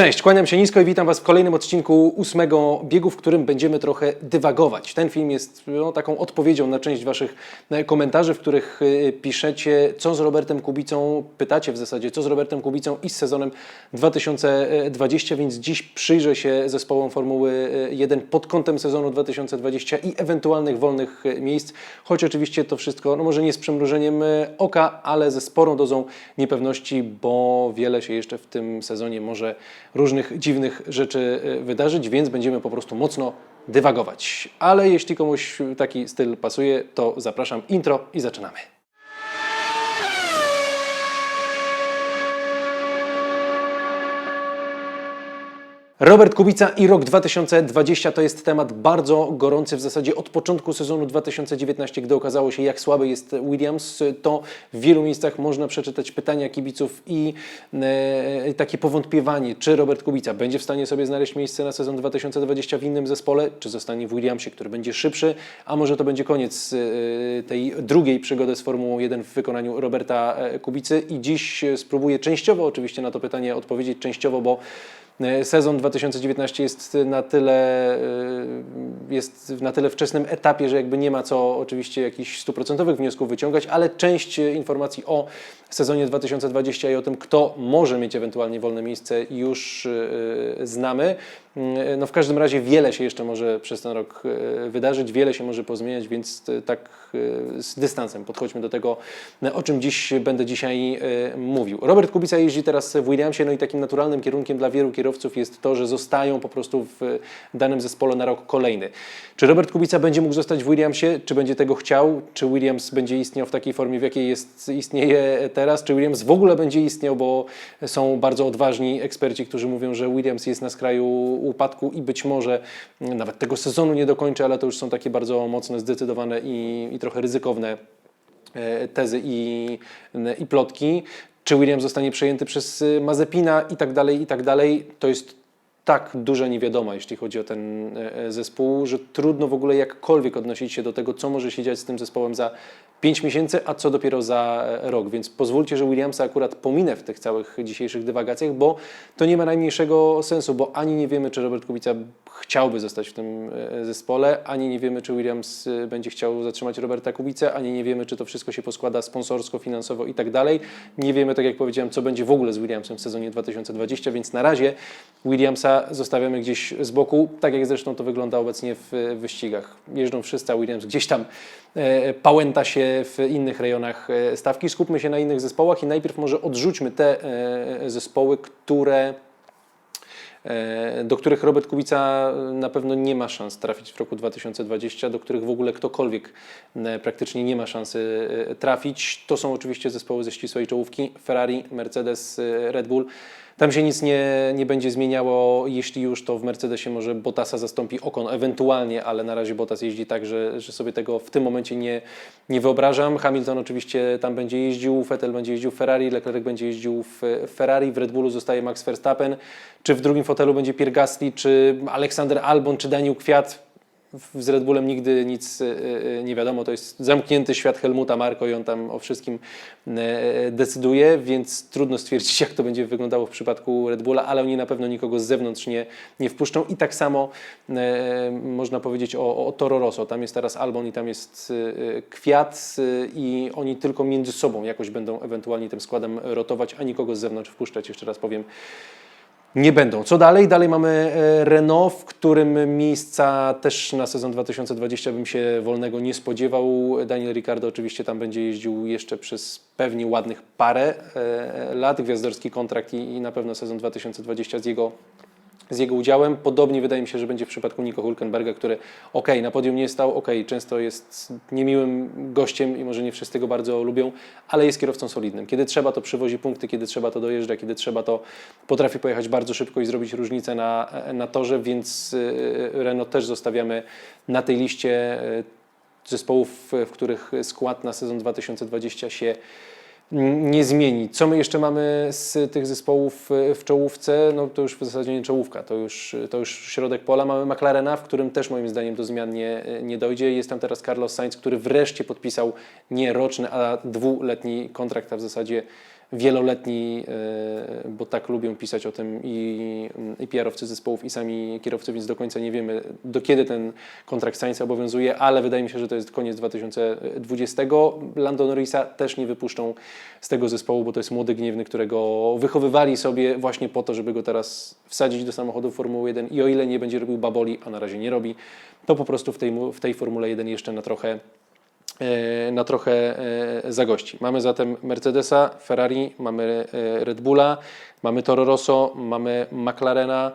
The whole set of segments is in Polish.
Cześć, kłaniam się nisko i witam Was w kolejnym odcinku ósmego biegu, w którym będziemy trochę dywagować. Ten film jest no, taką odpowiedzią na część Waszych e, komentarzy, w których e, piszecie, co z Robertem Kubicą, pytacie w zasadzie, co z Robertem Kubicą i z sezonem 2020, więc dziś przyjrzę się zespołom Formuły 1 pod kątem sezonu 2020 i ewentualnych wolnych e, miejsc, choć oczywiście to wszystko, no może nie z przymrużeniem e, oka, ale ze sporą dozą niepewności, bo wiele się jeszcze w tym sezonie może różnych dziwnych rzeczy e, wydarzyć, więc będziemy po prostu mocno dywagować. Ale jeśli komuś taki styl pasuje, to zapraszam intro i zaczynamy. Robert Kubica i rok 2020 to jest temat bardzo gorący w zasadzie od początku sezonu 2019, gdy okazało się, jak słaby jest Williams. To w wielu miejscach można przeczytać pytania kibiców i e, takie powątpiewanie, czy Robert Kubica będzie w stanie sobie znaleźć miejsce na sezon 2020 w innym zespole, czy zostanie w Williamsie, który będzie szybszy, a może to będzie koniec e, tej drugiej przygody z Formułą 1 w wykonaniu Roberta e, Kubicy. I dziś e, spróbuję częściowo oczywiście na to pytanie odpowiedzieć, częściowo, bo Sezon 2019 jest na tyle, e, jest na tyle wczesnym etapie, że jakby nie ma co oczywiście jakichś stuprocentowych wniosków wyciągać, ale część e, informacji o sezonie 2020 i o tym, kto może mieć ewentualnie wolne miejsce już e, znamy. E, No w każdym razie wiele się jeszcze może przez ten rok e, wydarzyć, wiele się może pozmieniać, więc e, tak e, z dystansem podchodźmy do tego, o czym dziś będę dzisiaj mówił. Robert Kubica jeździ teraz w Williamsie, no i takim naturalnym kierunkiem dla wielu kierowców jest to, że zostają po prostu w danym zespole na rok kolejny. Czy Robert Kubica będzie mógł zostać w Williamsie? Czy będzie tego chciał? Czy Williams będzie istniał w takiej formie, w jakiej jest, istnieje teraz? Czy Williams w ogóle będzie istniał? Bo są bardzo odważni eksperci, którzy mówią, że Williams jest na skraju upadku i być może nawet tego sezonu nie dokończy, ale to już są takie bardzo mocne, zdecydowane i, i trochę ryzykowne e, tezy i, i plotki. Czy Williams zostanie przejęty przez y, Mazepina i tak dalej, i tak dalej. To jest tak duża niewiadoma, jeśli chodzi o ten e, e, zespół, że trudno w ogóle jakkolwiek odnosić się do tego, co może się dziać z tym zespołem za 5 miesięcy, a co dopiero za e, rok. Więc pozwólcie, że Williamsa akurat pominę w tych całych dzisiejszych dywagacjach, bo to nie ma najmniejszego sensu, bo ani nie wiemy, czy Robert Kubica chciałby zostać w tym e, zespole, ani nie wiemy, czy Williams e, będzie chciał zatrzymać Roberta Kubicę, ani nie wiemy, czy to wszystko się poskłada sponsorsko, finansowo i tak dalej. Nie wiemy, tak jak powiedziałem, co będzie w ogóle z Williamsem w sezonie 2020, więc na razie Williamsa zostawiamy gdzieś z boku, tak jak zresztą to wygląda obecnie w e, wyścigach. Jeżdżą wszyscy, a Williams gdzieś tam pałęta się w innych rejonach stawki. Skupmy się na innych zespołach i najpierw może odrzućmy te zespoły, które do których Robert Kubica na pewno nie ma szans trafić w roku 2020, do których w ogóle ktokolwiek e, praktycznie nie ma szansy e, trafić. To są oczywiście zespoły ze ścisłej czołówki Ferrari, Mercedes, e, Red Bull. Tam się nic nie, nie będzie zmieniało, jeśli już to w Mercedesie może Bottasa zastąpi Ocon ewentualnie, ale na razie Bottas jeździ tak, że, że sobie tego w tym momencie nie, nie wyobrażam. Hamilton oczywiście tam będzie jeździł, Vettel będzie jeździł w Ferrari, Leclerc będzie jeździł w Ferrari, w Red Bullu zostaje Max Verstappen. Czy w drugim fotelu będzie Pierre Gasly, czy Aleksander Albon, czy Daniel Kwiat? Z Red Bullem nigdy nic e, e, nie wiadomo, to jest zamknięty świat Helmuta Marko i on tam o wszystkim e, decyduje, więc trudno stwierdzić, jak to będzie wyglądało w przypadku Red Bulla, ale oni na pewno nikogo z zewnątrz nie, nie wpuszczą. I tak samo można powiedzieć o, o Toro Rosso. Tam jest teraz Albon i tam jest Kwiat i oni tylko między sobą jakoś będą ewentualnie tym składem rotować, a nikogo z zewnątrz wpuszczać, jeszcze raz powiem, nie będą. Co dalej? Dalej mamy e, Renault, w którym miejsca też na sezon 2020 bym się wolnego nie spodziewał. Daniel Ricciardo oczywiście tam będzie jeździł jeszcze przez pewnie ładnych parę e, lat. Gwiazdorski kontrakt i na pewno sezon 2020 z jego z jego udziałem. Podobnie wydaje mi się, że będzie w przypadku Nico Hulkenberga, który ok, na podium nie stał, ok, często jest niemiłym gościem i może nie wszyscy go bardzo lubią, ale jest kierowcą solidnym. Kiedy trzeba, to przywozi punkty, kiedy trzeba, to dojeżdża, kiedy trzeba, to potrafi pojechać bardzo szybko i zrobić różnicę na, na torze, więc y, Renault też zostawiamy na tej liście y, zespołów, w których skład na sezon 2020 się nie zmieni. Co my jeszcze mamy z tych zespołów e, w czołówce? No to już w zasadzie nie czołówka, to już, to już środek pola. Mamy McLarena, w którym też moim zdaniem do zmian nie, nie dojdzie. Jest tam teraz Carlos Sainz, który wreszcie podpisał nie roczny, a dwuletni kontrakt, a w zasadzie wieloletni, e, bo tak lubią pisać o tym i, i PR-owcy zespołów, i sami kierowcy, więc do końca nie wiemy, do kiedy ten kontrakt Sainza obowiązuje, ale wydaje mi się, że to jest koniec 2020. Lando Norrisa też nie wypuszczą z tego zespołu, bo to jest młody gniewny, którego wychowywali sobie właśnie po to, żeby go teraz wsadzić do samochodu Formuły 1 i o ile nie będzie robił baboli, a na razie nie robi, to po prostu w tej, w tej Formule 1 jeszcze na trochę na trochę e, zagości. Mamy zatem Mercedesa, Ferrari, mamy e, Red Bulla, mamy Toro Rosso, mamy McLarena.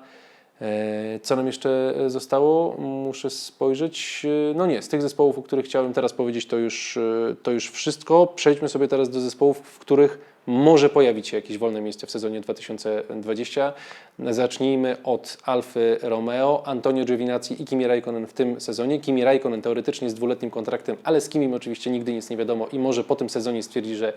E, Co nam jeszcze zostało? Muszę spojrzeć. E, No nie, z tych zespołów, o których chciałem teraz powiedzieć, to już, e, to już wszystko. Przejdźmy sobie teraz do zespołów, w których może pojawić się jakieś wolne miejsce w sezonie 2020. Zacznijmy od Alfy Romeo, Antonio Giovinazzi i Kimi Raikkonen w tym sezonie. Kimi Raikkonen teoretycznie z dwuletnim kontraktem, ale z Kimim oczywiście nigdy nic nie wiadomo i może po tym sezonie stwierdzi, że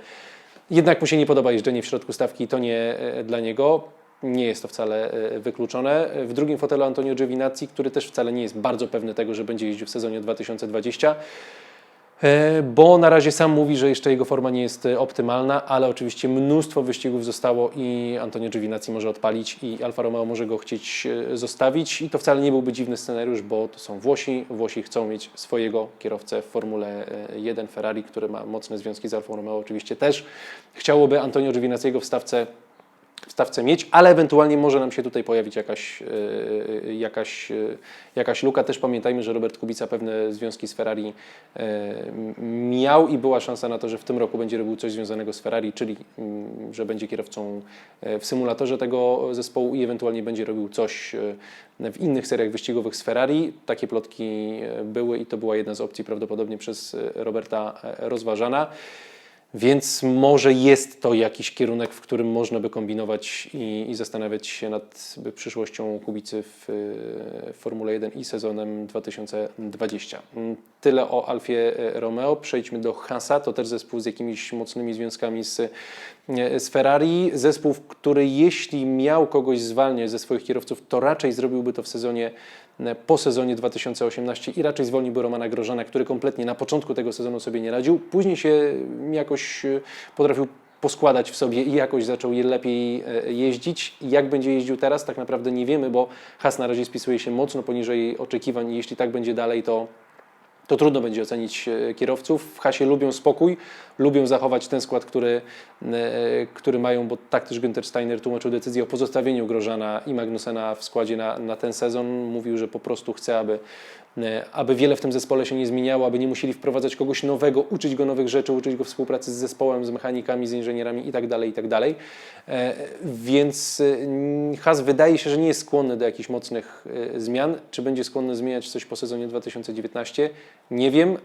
jednak mu się nie podoba jeżdżenie w środku stawki i to nie e, dla niego. Nie jest to wcale e, wykluczone. W drugim fotelu Antonio Giovinazzi, który też wcale nie jest bardzo pewny tego, że będzie jeździł w sezonie 2020. E, Bo na razie sam mówi, że jeszcze jego forma nie jest e, optymalna, ale oczywiście mnóstwo wyścigów zostało i Antonio Giovinazzi może odpalić i Alfa Romeo może go chcieć e, zostawić i to wcale nie byłby dziwny scenariusz, bo to są Włosi. Włosi chcą mieć swojego kierowcę w Formule e, 1 Ferrari, który ma mocne związki z Alfą Romeo. Oczywiście też chciałoby Antonio Giovinazziego w stawce stawce mieć, ale ewentualnie może nam się tutaj pojawić jakaś, e, jakaś, e, jakaś luka. Też pamiętajmy, że Robert Kubica pewne związki z Ferrari e, miał i była szansa na to, że w tym roku będzie robił coś związanego z Ferrari, czyli że będzie kierowcą w symulatorze tego zespołu i ewentualnie będzie robił coś w innych seriach wyścigowych z Ferrari. Takie plotki były i to była jedna z opcji prawdopodobnie przez Roberta rozważana. Więc może jest to jakiś kierunek, w którym można by kombinować i, i zastanawiać się nad przyszłością Kubicy w, w Formule 1 i sezonem 2020. Mm, Tyle o Alfie Romeo. Przejdźmy do Hasa. To też zespół z jakimiś mocnymi związkami z, z Ferrari. Zespół, który jeśli miał kogoś zwalniać ze swoich kierowców, to raczej zrobiłby to w sezonie po sezonie 2018 i raczej zwolniłby Romana Grożana, który kompletnie na początku tego sezonu sobie nie radził. Później się jakoś e, potrafił poskładać w sobie i jakoś zaczął je lepiej e, jeździć. Jak będzie jeździł teraz, tak naprawdę nie wiemy, bo Has na razie spisuje się mocno poniżej oczekiwań i jeśli tak będzie dalej, to to trudno będzie ocenić e, kierowców. W Hasie lubią spokój, lubią zachować ten skład, który, e, który mają, bo tak też Günther Steiner tłumaczył decyzję o pozostawieniu Grożana i Magnusena w składzie na, na ten sezon. Mówił, że po prostu chce, aby, aby wiele w tym zespole się nie zmieniało, aby nie musieli wprowadzać kogoś nowego, uczyć go nowych rzeczy, uczyć go współpracy z zespołem, z mechanikami, z inżynierami itd. itd. E, Więc e, Has wydaje się, że nie jest skłonny do jakichś mocnych e, zmian. Czy będzie skłonny zmieniać coś po sezonie 2019? Nie wiem,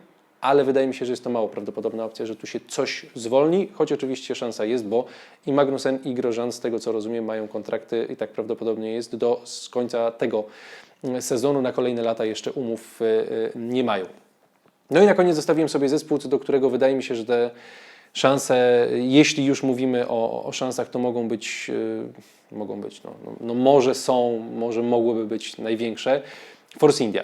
ale wydaje mi się, że jest to mało prawdopodobna opcja, że tu się coś zwolni, choć oczywiście szansa jest, bo i Magnussen i Grosjean, z tego co rozumiem, mają kontrakty i tak prawdopodobnie jest do z końca tego mm, sezonu na kolejne lata jeszcze umów e, e, nie mają. No i na koniec zostawiłem sobie zespół, do którego wydaje mi się, że te szanse, jeśli już mówimy o, o szansach, to mogą być, yy, mogą być, no, no, no może są, może mogłyby być największe. Force India.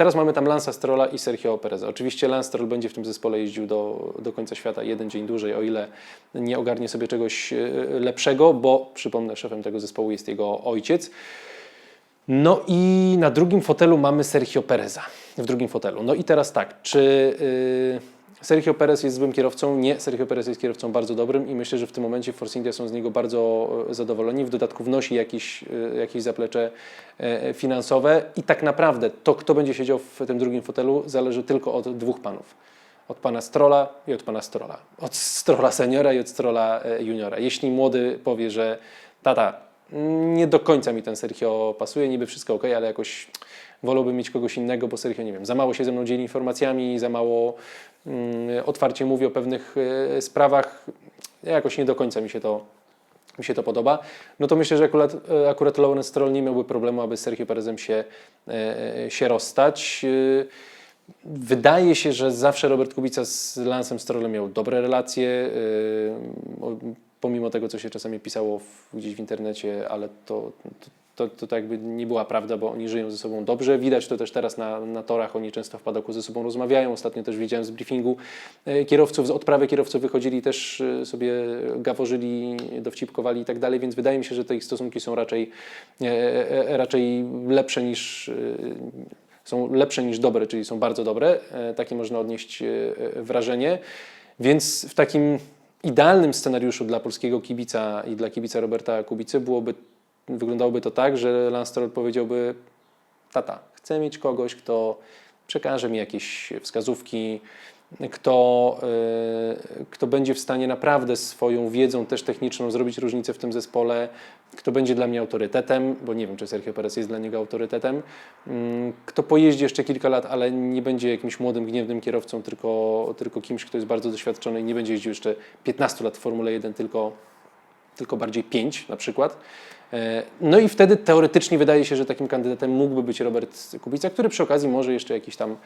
Teraz mamy tam Lansa Strolla i Sergio Pereza. Oczywiście Lance Stroll będzie w tym zespole jeździł do, do końca świata jeden dzień dłużej, o ile nie ogarnie sobie czegoś yy, lepszego, bo przypomnę, szefem tego zespołu jest jego ojciec. No i na drugim fotelu mamy Sergio Pereza. W drugim fotelu. No i teraz tak, czy yy, Sergio Perez jest złym kierowcą? Nie, Sergio Perez jest kierowcą bardzo dobrym i myślę, że w tym momencie Force India są z niego bardzo e, zadowoleni. W dodatku wnosi jakieś, e, jakieś zaplecze e, finansowe i tak naprawdę to, kto będzie siedział w tym drugim fotelu, zależy tylko od dwóch panów. Od pana Strola i od pana Strola. Od Strola seniora i od Strola juniora. Jeśli młody powie, że tata, nie do końca mi ten Sergio pasuje, niby wszystko ok, ale jakoś wolałbym mieć kogoś innego, bo Sergio, nie wiem, za mało się ze mną dzieli informacjami, za mało otwarcie mówi o pewnych e, sprawach, jakoś nie do końca mi się to mi się to podoba, no to myślę, że akurat, e, akurat Lawrence Stroll nie miałby problemu, aby z Sergio Perezem się, e, się rozstać. Wydaje się, że zawsze Robert Kubica z Lansem Strollem miał dobre relacje, pomimo tego, co się czasami pisało gdzieś w internecie, ale to, to, to, to, to jakby nie była prawda, bo oni żyją ze sobą dobrze. Widać to też teraz na, na torach, oni często w padoku ze sobą rozmawiają. Ostatnio też widziałem z briefingu e, kierowców, z odprawy kierowców wychodzili też e, sobie gaworzyli, dowcipkowali i tak dalej, więc wydaje mi się, że te ich stosunki są raczej, e, raczej lepsze niż są lepsze niż dobre, czyli są bardzo dobre. Takie można odnieść wrażenie. Więc w takim idealnym scenariuszu dla polskiego kibica i dla kibica Roberta Kubicy byłoby, wyglądałoby to tak, że Lance Stroll powiedziałby tata, chcę mieć kogoś, kto przekaże mi jakieś wskazówki, kto, e, kto będzie w stanie naprawdę swoją wiedzą też techniczną zrobić różnicę w tym zespole, kto będzie dla mnie autorytetem, bo nie wiem, czy Sergio Perez jest dla niego autorytetem, mm, kto pojeździ jeszcze kilka lat, ale nie będzie jakimś młodym, gniewnym kierowcą, tylko, tylko kimś, kto jest bardzo doświadczony i nie będzie jeździł jeszcze 15 lat w Formule 1, tylko tylko bardziej 5 na przykład. E, No i wtedy teoretycznie wydaje się, że takim kandydatem mógłby być Robert Kubica, który przy okazji może jeszcze jakiś tam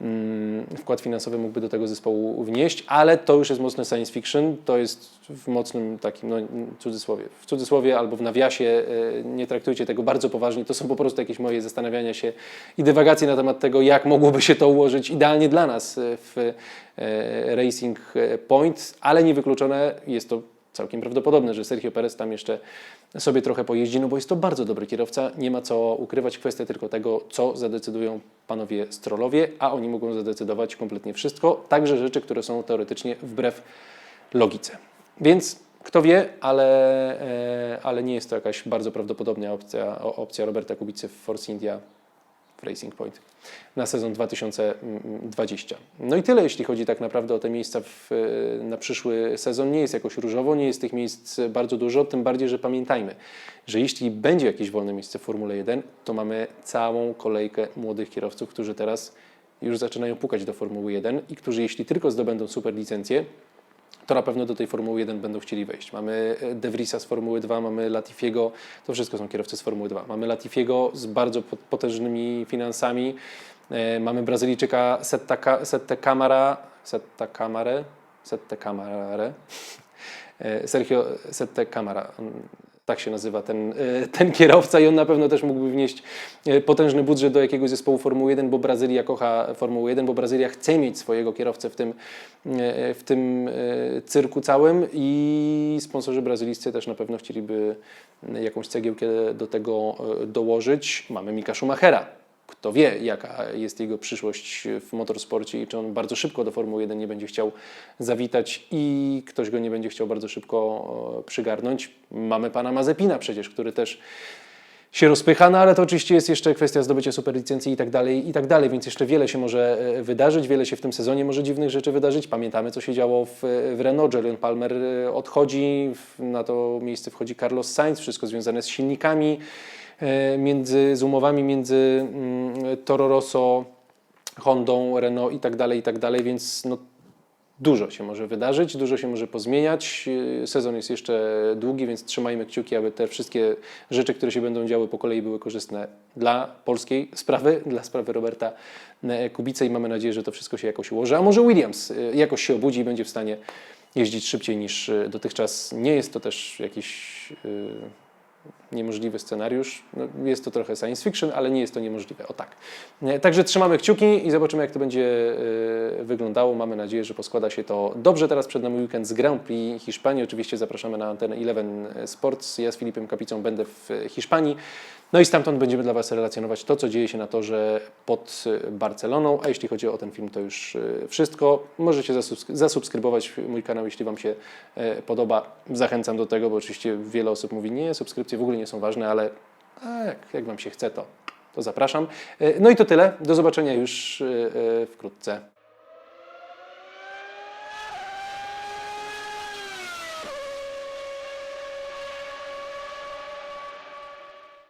mm, wkład finansowy mógłby do tego zespołu wnieść, ale to już jest mocne science fiction, to jest w mocnym takim, no cudzysłowie, w cudzysłowie albo w nawiasie, e, nie traktujcie tego bardzo poważnie, to są po prostu jakieś moje zastanawiania się i dywagacje na temat tego, jak mogłoby się to ułożyć idealnie dla nas e, w Racing Point, ale niewykluczone jest to całkiem prawdopodobne, że Sergio Perez tam jeszcze sobie trochę pojeździ, no bo jest to bardzo dobry kierowca, nie ma co ukrywać, kwestia tylko tego, co zadecydują panowie strolowie, a oni mogą zadecydować kompletnie wszystko, także rzeczy, które są teoretycznie wbrew logice. Więc kto wie, ale, e, ale nie jest to jakaś bardzo prawdopodobna opcja, opcja Roberta Kubicy w Force India w Racing Point na sezon 2020. No i tyle, jeśli chodzi tak naprawdę o te miejsca w, na przyszły sezon. Nie jest jakoś różowo, nie jest tych miejsc bardzo dużo, tym bardziej, że pamiętajmy, że jeśli będzie jakieś wolne miejsce w Formule 1, to mamy całą kolejkę młodych kierowców, którzy teraz już zaczynają pukać do Formuły 1 i którzy jeśli tylko zdobędą super licencję, to na pewno do tej Formuły 1 będą chcieli wejść. Mamy e, De Vriesa z Formuły 2, mamy Latifiego, to wszystko są kierowcy z Formuły 2. Mamy Latifiego z bardzo pot- potężnymi finansami, e, mamy Brazylijczyka Setta, Sette Camara, Setta Camare, Sette Camare, e, Sergio Sette Camara. Tak się nazywa ten, e, ten kierowca i on na pewno też mógłby wnieść e, potężny budżet do jakiegoś zespołu Formuły 1, bo Brazylia kocha Formułę 1, bo Brazylia chce mieć swojego kierowcę w tym, e, w tym cyrku całym i sponsorzy brazylijscy też na pewno chcieliby jakąś cegiełkę do tego dołożyć. Mamy Mika Schumachera. Kto wie, jaka jest jego przyszłość w motorsporcie i czy on bardzo szybko do Formuły 1 nie będzie chciał zawitać i ktoś go nie będzie chciał bardzo szybko e, przygarnąć. Mamy pana Mazepina przecież, który też się rozpycha, no ale to oczywiście jest jeszcze kwestia zdobycia superlicencji i tak dalej, i tak dalej, więc jeszcze wiele się może e, wydarzyć, wiele się w tym sezonie może dziwnych rzeczy wydarzyć. Pamiętamy, co się działo w, w Renault, Julian Palmer e, odchodzi, na to miejsce wchodzi Carlos Sainz, wszystko związane z silnikami, między, z umowami między mm, Toro Rosso, Hondą, Renault i tak dalej, i tak dalej, więc no, Dużo się może wydarzyć, dużo się może pozmieniać. Yy, Sezon jest jeszcze długi, więc trzymajmy kciuki, aby te wszystkie rzeczy, które się będą działy po kolei, były korzystne dla polskiej sprawy, dla sprawy Roberta e, Kubicy i mamy nadzieję, że to wszystko się jakoś ułoży. A może Williams e, jakoś się obudzi i będzie w stanie jeździć szybciej niż e, dotychczas. Nie jest to też jakiś e, niemożliwy scenariusz. No, jest to trochę science fiction, ale nie jest to niemożliwe. O tak. Nie, Także trzymamy kciuki i zobaczymy, jak to będzie e, wyglądało. Mamy nadzieję, że poskłada się to dobrze. Teraz przed nami weekend z Grand Prix Hiszpanii. Oczywiście zapraszamy na antenę Eleven Sports. Ja z Filipem Kapicą będę w Hiszpanii. No i stamtąd będziemy dla Was relacjonować to, co dzieje się na torze pod Barceloną. A jeśli chodzi o ten film, to już e, wszystko. Możecie zasubsk- zasubskrybować mój kanał, jeśli Wam się e, podoba. Zachęcam do tego, bo oczywiście wiele osób mówi, nie, subskrypcje w ogóle nie są ważne, ale jak, jak Wam się chce, to, to zapraszam. No i to tyle. Do zobaczenia już wkrótce.